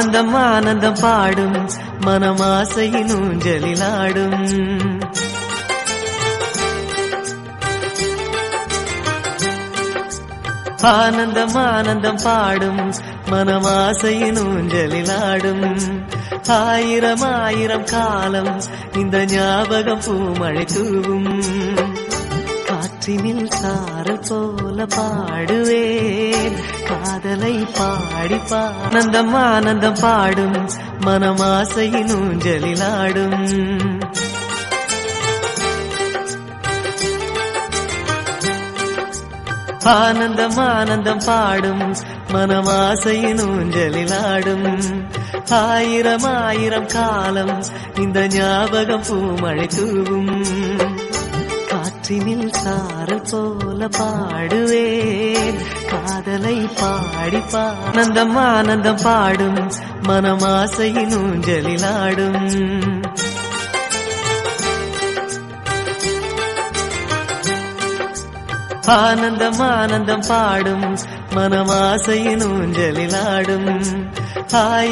ஆனந்தம் ஆனந்தம் பாடும் மனமாசையின் ஊஞ்சலிலாடும். ஆனந்தம் ஆனந்தம் பாடும் மனமாசையின் ஊஞ்சலிலாடும். ஆயிரம் ஆயிரம் காலம் இந்த ஞாபகம் பூமழை தூவும். காற்றினில் சாரல் போல பாடுவே காதலை பாடி ஆனந்தம் ஆனந்தம் பாடும் மனமாசையின் ஊஞ்சலிலாடும் ஆனந்தம் ஆனந்தம் பாடும் மனமாசையின் ஊஞ்சலிலாடும் ஆயிரம் ஆயிரம் காலம் இந்த ஞாபகம் பூமழை தூவும். காற்றினில் சாரல் போல பாடுவேன். காதலை பாடி ஆனந்தம் ஆனந்தம் பாடும் மனமாசையின் ஊஞ்சலிலாடும் ஆனந்தம் ஆனந்தம் பாடும் மனமாசையின் ஊஞ்சலிலாடும் ஆய்